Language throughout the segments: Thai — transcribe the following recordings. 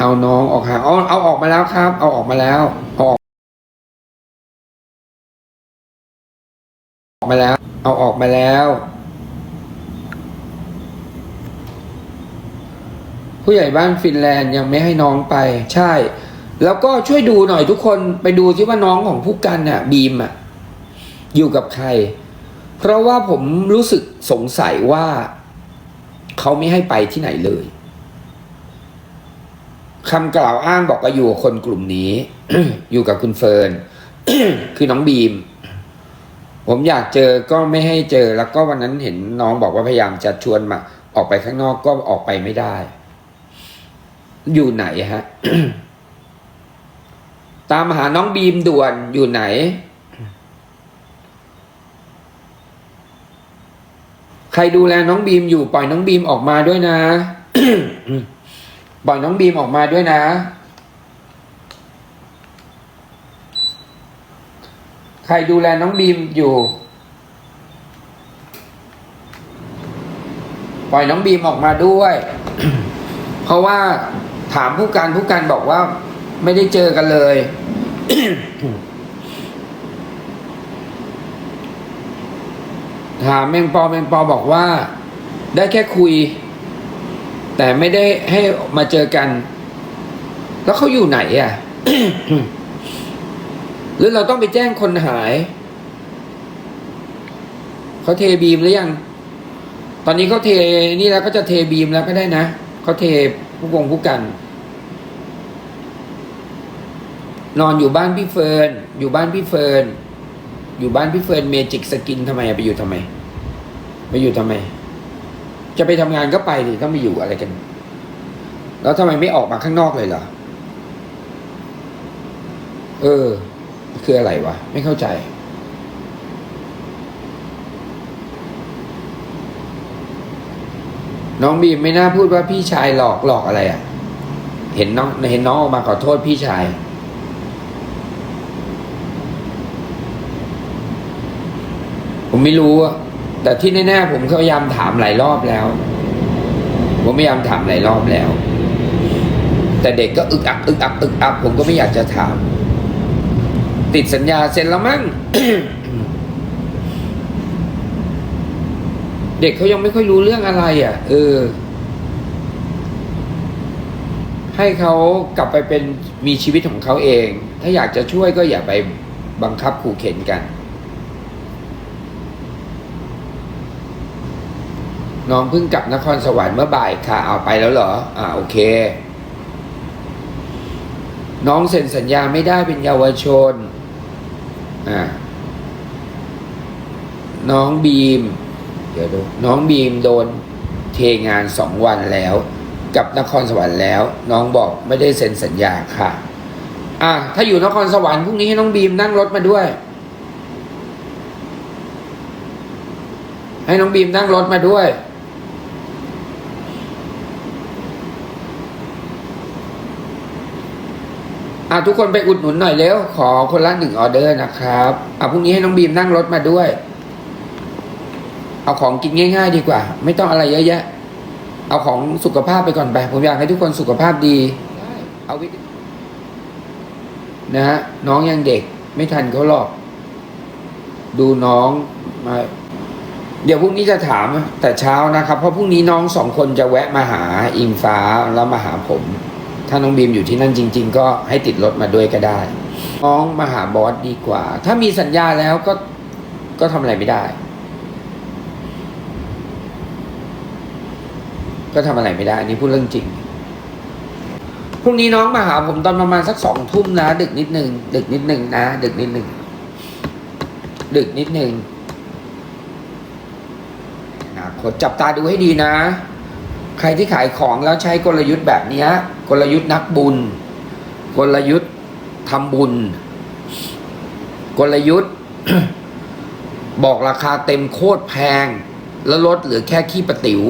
เอาน้องออกห่างเอาเอาออกมาแล้วครับ เอาออกมาแล้วเอาออกออกมาแล้ว เอาออกมาแล้ว ผู้ใหญ่บ้านฟินแลนด์ยังไม่ให้น้องไป ใช่ แล้วก็ช่วยดูหน่อยทุกคนไปดูที่ว่าน้องของผู้กันน่ะ บีมอะ อยู่กับใคร เพราะว่าผมรู้สึกสงสัยว่า เขาไม่ให้ไปที่ไหนเลย คำกล่าวอ้างบอกว่าอยู่กับคนกลุ่มนี้ อยู่กับคุณเฟิร์น คือน้องบีม ผมอยากเจอก็ไม่ให้เจอ แล้วก็วันนั้นเห็นน้องบอกว่าพยายามจะชวนมา ออกไปข้างนอกก็ออกไปไม่ได้ อยู่ไหนฮะ ตามหาน้องบีมด่วนอยู่ไหน ใครดูแลน้องบีมอยู่ปล่อยน้องบีมออกมาด้วยนะ ปล่อยน้องบีมออกมาด้วยนะ ใครดูแลน้องบีมอยู่ ปล่อยน้องบีมออกมาด้วย เพราะว่าถามผู้การผู้การบอกว่าไม่ได้เจอกันเลย ถามแมงปอแมงปอบอกว่า ได้แค่คุย แต่ไม่ได้ให้มาเจอกัน แล้วเขาอยู่ไหนอะ หรือเราต้องไปแจ้งคนหาย เขาเทบีมหรือยัง ตอนนี้เขาเทนี่แล้วก็จะเทบีมแล้วก็ได้นะเขาเทผู้กงผู้กัน นอนอยู่บ้านพี่เฟิร์นอยู่บ้านพี่เฟิร์นอยู่บ้านพี่เฟิร์นเมจิกสกินทำไมอะไปอยู่ทำไมไปอยู่ทำไม จะไปทำงานก็ไปดิต้องไปอยู่อะไรกัน แล้วทำไมไม่ออกมาข้างนอกเลยเหรอเออ คืออะไรวะ ไม่เข้าใจ น้องบีมไม่น่าพูดว่าพี่ชายหลอกหลอกอะไรอะ่ะ เห็นน้องเห็นน้องออกมาขอโทษพี่ชายผมไม่รู้อะ แต่ที่แน่ๆผมพยายามถามหลายรอบแล้ว ผมพยายามถามหลายรอบแล้ว แต่เด็กก็อึกอักอึกอักอึกอักผมก็ไม่อยากจะถาม ติดสัญญาเซ็นแล้วมั้งเด็กเขายังไม่ค่อยรู้เรื่องอะไร อะ เออ ให้เขากลับไปเป็นมีชีวิตของเขาเอง ถ้าอยากจะช่วยก็อย่าไปบังคับขู่เข็นกัน น้องเพิ่งกลับนครสวรรค์เมื่อบ่ายค่ะ เอาไปแล้วเหรอ อ่าโอเค น้องเซ็นสัญญาไม่ได้เป็นเยาวชน อ่า น้องบีม เดี๋ยวดูน้องบีมโดนเทงานสองวันแล้ว กับนครสวรรค์แล้ว น้องบอกไม่ได้เซ็นสัญญาค่ะ อะถ้าอยู่นครสวรรค์พรุ่งนี้ให้น้องบีมนั่งรถมาด้วยให้น้องบีมนั่งรถมาด้วย อะทุกคนไปอุดหนุนหน่อยเร็วขอคนละหนึ่งออเดอร์นะครับอะพรุ่งนี้ให้น้องบีมนั่งรถมาด้วย เอาของกินง่าย ๆ ดีกว่า ไม่ต้องอะไรเยอะแยะ เอาของสุขภาพไปก่อนไปผมอยากให้ทุกคนสุขภาพดีเอาวิธีนะฮะน้องยังเด็ก ไม่ทันเขาหรอก ดูน้องมาเดี๋ยวพรุ่งนี้จะถามแต่เช้านะครับ เพราะพรุ่งนี้น้องสองคนจะแวะมาหาอิงฟ้าแล้วมาหาผม ถ้าน้องบีมอยู่ที่นั่นจริง ๆ ก็ให้ติดรถมาด้วยก็ได้น้องมาหาบอสดีกว่า ถ้ามีสัญญาแล้วก็ก็ทำอะไรไม่ได้ ก็ทำอะไรไม่ได้อันนี้พูดเรื่องจริงพรุ่งนี้น้องมาหาผมตอนประมาณสักสองทุ่มนะ ดึกนิดหนึ่งดึกนิดหนึ่งนะ ดึกนิดหนึ่งดึกนิดหนึ่งนะขอจับตาดูให้ดีนะ ใครที่ขายของแล้วใช้กลยุทธ์แบบนี้กลยุทธ์นักบุญ กลยุทธ์ทำบุญ กลยุทธ์ บอกราคาเต็มโคตรแพง แล้วลดเหลือแค่ขี้ประติ๋ว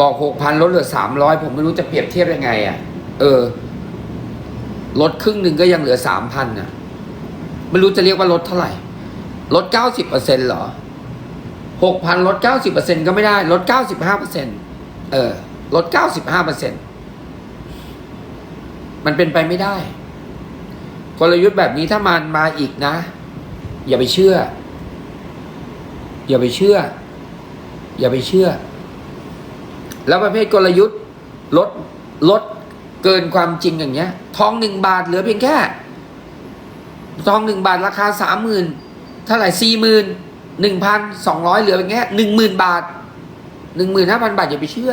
บอกหกพันลดเหลือสามร้อยผมไม่รู้จะเปรียบเทียบยังไงอะ่ะ เออ ลดครึ่งหนึ่งก็ยังเหลือสามพันอะ ไม่รู้จะเรียกว่าลดเท่าไหร่ ลดเก้าสิบเปอร์เซ็นเหรอ หกพันลดเก้าสิบเปอร์เซ็นก็ไม่ได้ลดเก้าสิบห้าเปอร์เซ็นเออลดเก้าสิบห้าเปอร์เซ็นมันเป็นไปไม่ได้ กลยุทธ์แบบนี้ถ้ามันมาอีกนะ อย่าไปเชื่อ อย่าไปเชื่อ อย่าไปเชื่อ แล้วประเภทกลยุทธ์ลดลดเกินความจริงอย่างเงี้ย ทองหนึ่งบาทเหลือเพียงแค่ ทองหนึ่งบาทราคาสามหมื่นเท่าไหร่สี่หมื่น หนึ่งพันสองร้อยเหลือเพียงแค่หนึ่งหมื่นบาทหนึ่งหมื่นห้าพันบาทอย่าไปเชื่อ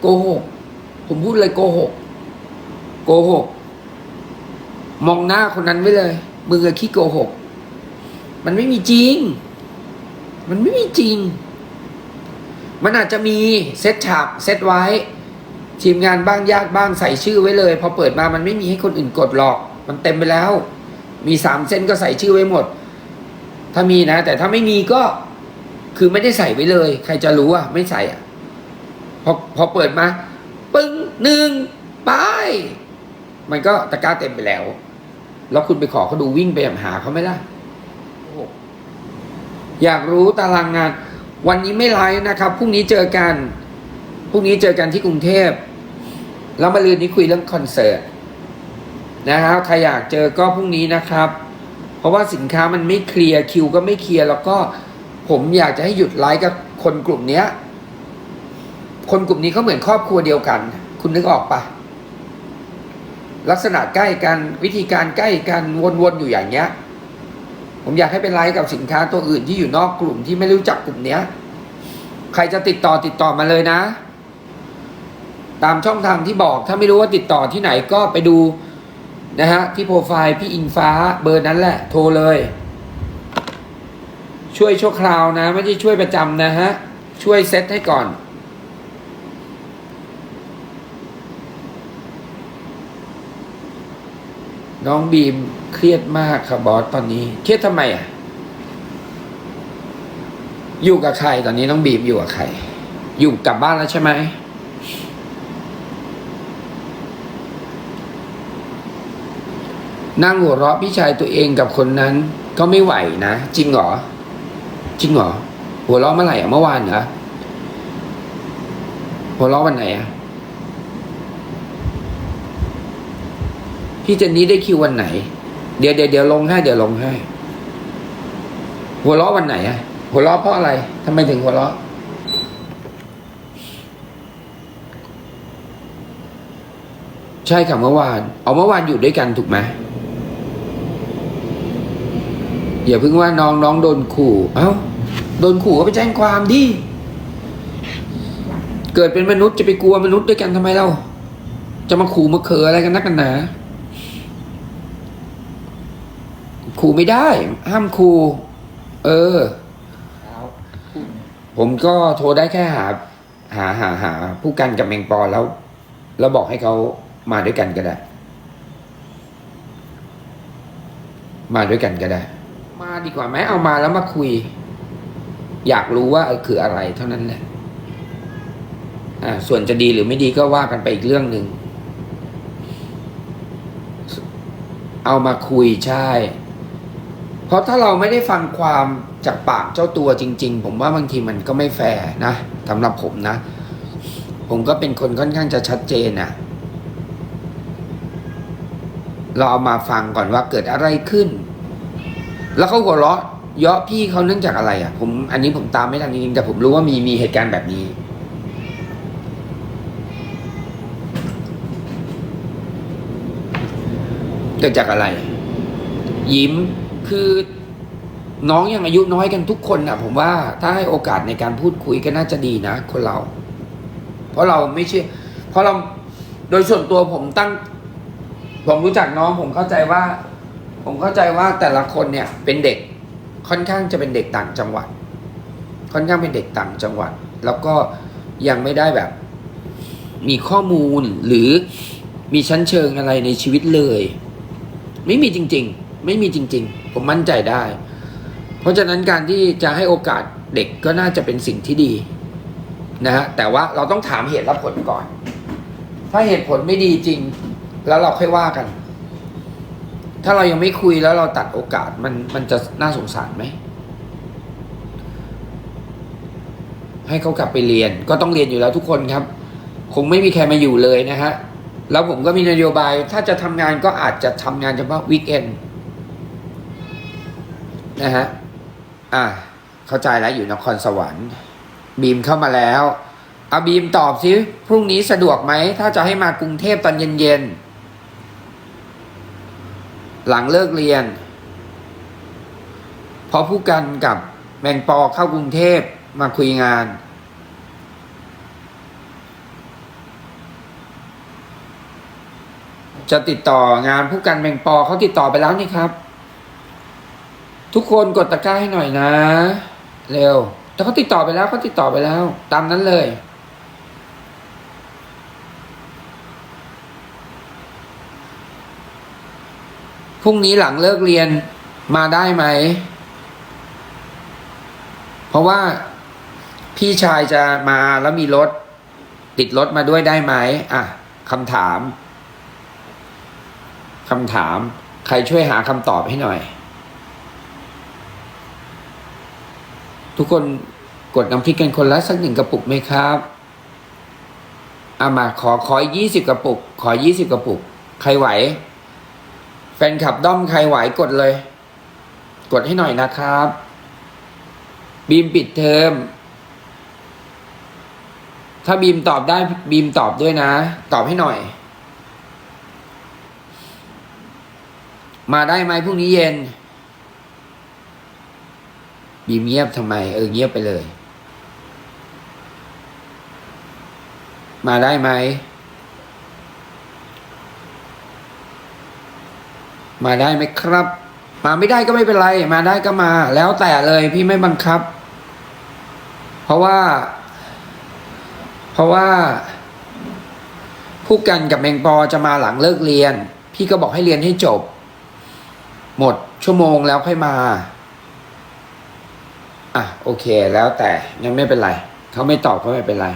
โกหก ผมพูดเลยโกหก โกหก มองหน้าคนนั้นไว้เลยมึงอะขี้โกหก มันไม่มีจริง มันไม่มีจริง มันอาจจะมีเซตฉากเซตไว้ ทีมงานบ้างญาติบ้างใส่ชื่อไว้เลย พอเปิดมามันไม่มีให้คนอื่นกดหรอก มันเต็มไปแล้ว มีสามเส้นก็ใส่ชื่อไว้หมด ถ้ามีนะ แต่ถ้าไม่มีก็คือไม่ได้ใส่ไว้เลย ใครจะรู้อะ ไม่ใส่อะ พอพอเปิดมา ปึ้งหนึ่งไป มันก็ตะกร้าเต็มไปแล้ว แล้วคุณไปขอเขาดูวิ่งไปหาเขาไหมล่ะอยากรู้ตารางงาน วันนี้ไม่ไลฟ์นะครับพรุ่งนี้เจอกันพรุ่งนี้เจอกันที่กรุงเทพแล้วมาลืนนี้คุยเรื่องคอนเสิร์ตนะครับใครอยากเจอก็พรุ่งนี้นะครับเพ ราะว่าสินค้ามันไม่เคลียร์คิวก็ไม่เคลียร์แล้วก็ผมอยากจะให้หยุดไลฟ์กับคนกลุ่มเนี้ย คนกลุ่มนี้เขาเหมือนครอบครัวเดียวกัน คุณนึกออกปะลักษณะใกล้กันวิธีการใกล้กันวนๆอยู่อย่างเงี้ย ผมอยากให้เป็นไลฟ์กับสินค้าตัวอื่นที่อยู่นอกกลุ่มที่ไม่รู้จักกลุ่มเนี้ย ใครจะติดต่อติดต่อมาเลยนะ ตามช่องทางที่บอกถ้าไม่รู้ว่าติดต่อที่ไหนก็ไปดู นะฮะ ที่โปรไฟล์พี่อิงฟ้าเบอร์นั้นแหละ โทรเลย ช่วยชั่วคราวนะ ไม่ใช่ช่วยประจำนะฮะ ช่วยเซตให้ก่อน น้องบีมเครียดมากครับบอสตอนนี้ เครียดทำไมอะ อยู่กับใครตอนนี้น้องบีมอยู่กับใคร อยู่กลับบ้านแล้วใช่ไหม นั่งหัวเราะพี่ชายตัวเองกับคนนั้น ก็ไม่ไหวนะ จริงเหรอ จริงเหรอ หัวเราะเมื่อไหร่อะเมื่อวานเหรอหัวเราะวันไหนอะพี่เจนนี้ได้คิววันไหน เดี๋ยวเดี๋ยวเดี๋ยวลงให้เดี๋ยวลงให้ หัวเราะวันไหนอะหัวเราะเพราะอะไรทำไมถึงหัวเราะใช่ค่ะเมื่อวาน เอาเมื่อวานอยู่ด้วยกันถูกไหม อย่าเพิ่งว่าน้องน้องโดนขู่เอ้าโดนขู่ก็ไปแจ้งความดิเกิดเป็นมนุษย์จะไปกลัวมนุษย์ด้วยกันทำไมเราจะมาขู่มาเขออะไรกันนักกันหนาขู่ไม่ได้ ห้ามขู่เออ ผมก็โทรได้แค่หา หาหาหา ผู้กันกับแมงปอแล้ว แล้วบอกให้เขามาด้วยกันก็ได้ มาด้วยกันก็ได้ มาดีกว่าไหมเอามาแล้วมาคุย อยากรู้ว่าคืออะไรเท่านั้นแหละอ่าส่วนจะดีหรือไม่ดีก็ว่ากันไปอีกเรื่องหนึ่งเอามาคุยใช่ เพราะถ้าเราไม่ได้ฟังความจากปากเจ้าตัวจริง ๆ ผมว่าบางทีมันก็ไม่แฟร์นะสำหรับผมนะ ผมก็เป็นคนค่อนข้างจะชัดเจนนะเราเอามาฟังก่อนว่าเกิดอะไรขึ้น แล้วเขาหัวเราะเยาะพี่เขาเนื่องจากอะไรอะ ผมอันนี้ผมตามไม่ทันจริงๆแต่ผมรู้ว่ามีมีเหตุการณ์แบบนี้ เกิดจากอะไร ยิ้มคือน้องยังอายุน้อยกันทุกคนอะผมว่าถ้าให้โอกาสในการพูดคุยก็น่าจะดีนะคนเรา เพราะเราไม่เชื่อ เพราะเราโดยส่วนตัวผมตั้ง ผมรู้จักน้องผมเข้าใจว่า ผมเข้าใจว่าแต่ละคนเนี่ยเป็นเด็กค่อนข้างจะเป็นเด็กต่างจังหวัด ค่อนข้างเป็นเด็กต่างจังหวัด แล้วก็ยังไม่ได้แบบ มีข้อมูลหรือมีชั้นเชิงอะไรในชีวิตเลย ไม่มีจริง ๆ ไม่มีจริง ๆ ผมมั่นใจได้ เพราะฉะนั้นการที่จะให้โอกาสเด็กก็น่าจะเป็นสิ่งที่ดีนะฮะแต่ว่าเราต้องถามเหตุและผลก่อน ถ้าเหตุผลไม่ดีจริง แล้วเราค่อยว่ากัน ถ้าเรายังไม่คุยแล้วเราตัดโอกาสมันมันจะน่าสงสารไหม ให้เขากลับไปเรียน ก็ต้องเรียนอยู่แล้วทุกคนครับ คงไม่มีใครมาอยู่เลยนะฮะ แล้วผมก็มีนโยบาย ถ้าจะทำงานก็อาจจะทำงานเฉพาะวีคเอนนะฮะ อ่า เข้าใจแล้วอยู่นครสวรรค์บีมเข้ามาแล้วเอาบีมตอบสิพรุ่งนี้สะดวกไหม ถ้าจะให้มากรุงเทพตอนเย็นๆ หลังเลิกเรียนพราะผู้กันกับแมงปอเข้ากรุงเทพมาคุยงาน จะติดต่องานผู้กันแมงปอเขาติดต่อไปแล้วนี่ครับ ทุกคนกดตะกร้าให้หน่อยนะ เร็ว แต่เขาติดต่อไปแล้วเขาติดต่อไปแล้ว ตามนั้นเลย พรุ่งนี้หลังเลิกเรียนมาได้ไหม เพราะว่าพี่ชายจะมาแล้วมีรถ ติดรถมาด้วยได้ไหมอะคำถามคำถาม ใครช่วยหาคำตอบให้หน่อย ทุกคนกดน้ำพริกกันคนละสักหนึ่งกระปุกไหมครับเอามาขอขอยี่สิบกระปุก ขอยี่สิบกระปุก ใครไหว แฟนคลับด้อมใครไหวกดเลย กดให้หน่อยนะครับ บีมปิดเทอมถ้าบีมตอบได้บีมตอบด้วยนะ ตอบให้หน่อย มาได้ไหมพรุ่งนี้เย็น บีมเงียบทำไม เออเงียบไปเลย มาได้ไหม มาได้ไหมครับ มาไม่ได้ก็ไม่เป็นไร มาได้ก็มา แล้วแต่เลยพี่ไม่บังคับ เพราะว่า เพราะว่าผู้กันกับแมงปอจะมาหลังเลิกเรียน พี่ก็บอกให้เรียนให้จบ หมดชั่วโมงแล้วค่อยมา อะโอเค แล้วแต่ยังไม่เป็นไรเขาไม่ตอบก็ไม่เป็นไร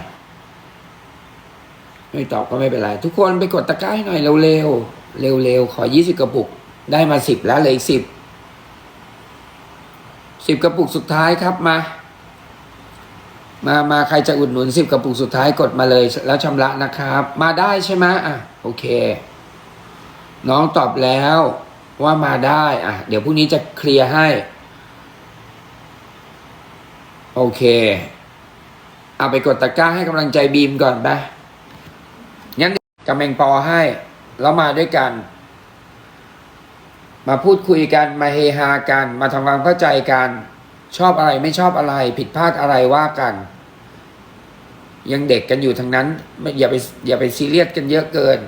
ไม่ตอบก็ไม่เป็นไร ทุกคนไปกดตะกร้าให้หน่อยเร็วๆเร็วๆขอยี่สิบกระปุก ได้มาสิบแล้วเหลยสิบสิบกระปุกสุดท้ายครับมา มามาใครจะอุดหนุนสิบกระปุกสุดท้ายกดมาเลย แล้วชำระนะครับ มาได้ใช่ไหมอะโอเค น้องตอบแล้วว่ามาได้อะ เดี๋ยวพรุ่งนี้จะเคลียร์ให้ โอเค เอาไปกดตะกร้าให้กำลังใจบีมก่อนไปงั้นกำแมงปอให้ แล้วมาด้วยกัน มาพูดคุยกันมาเฮฮากัน มาทำความเข้าใจกัน ชอบอะไรไม่ชอบอะไร ผิดพลาดอะไรว่ากัน ยังเด็กกันอยู่ทั้งนั้นไม่อย่าไปอย่าไปซีเรียสกันเยอะเกิน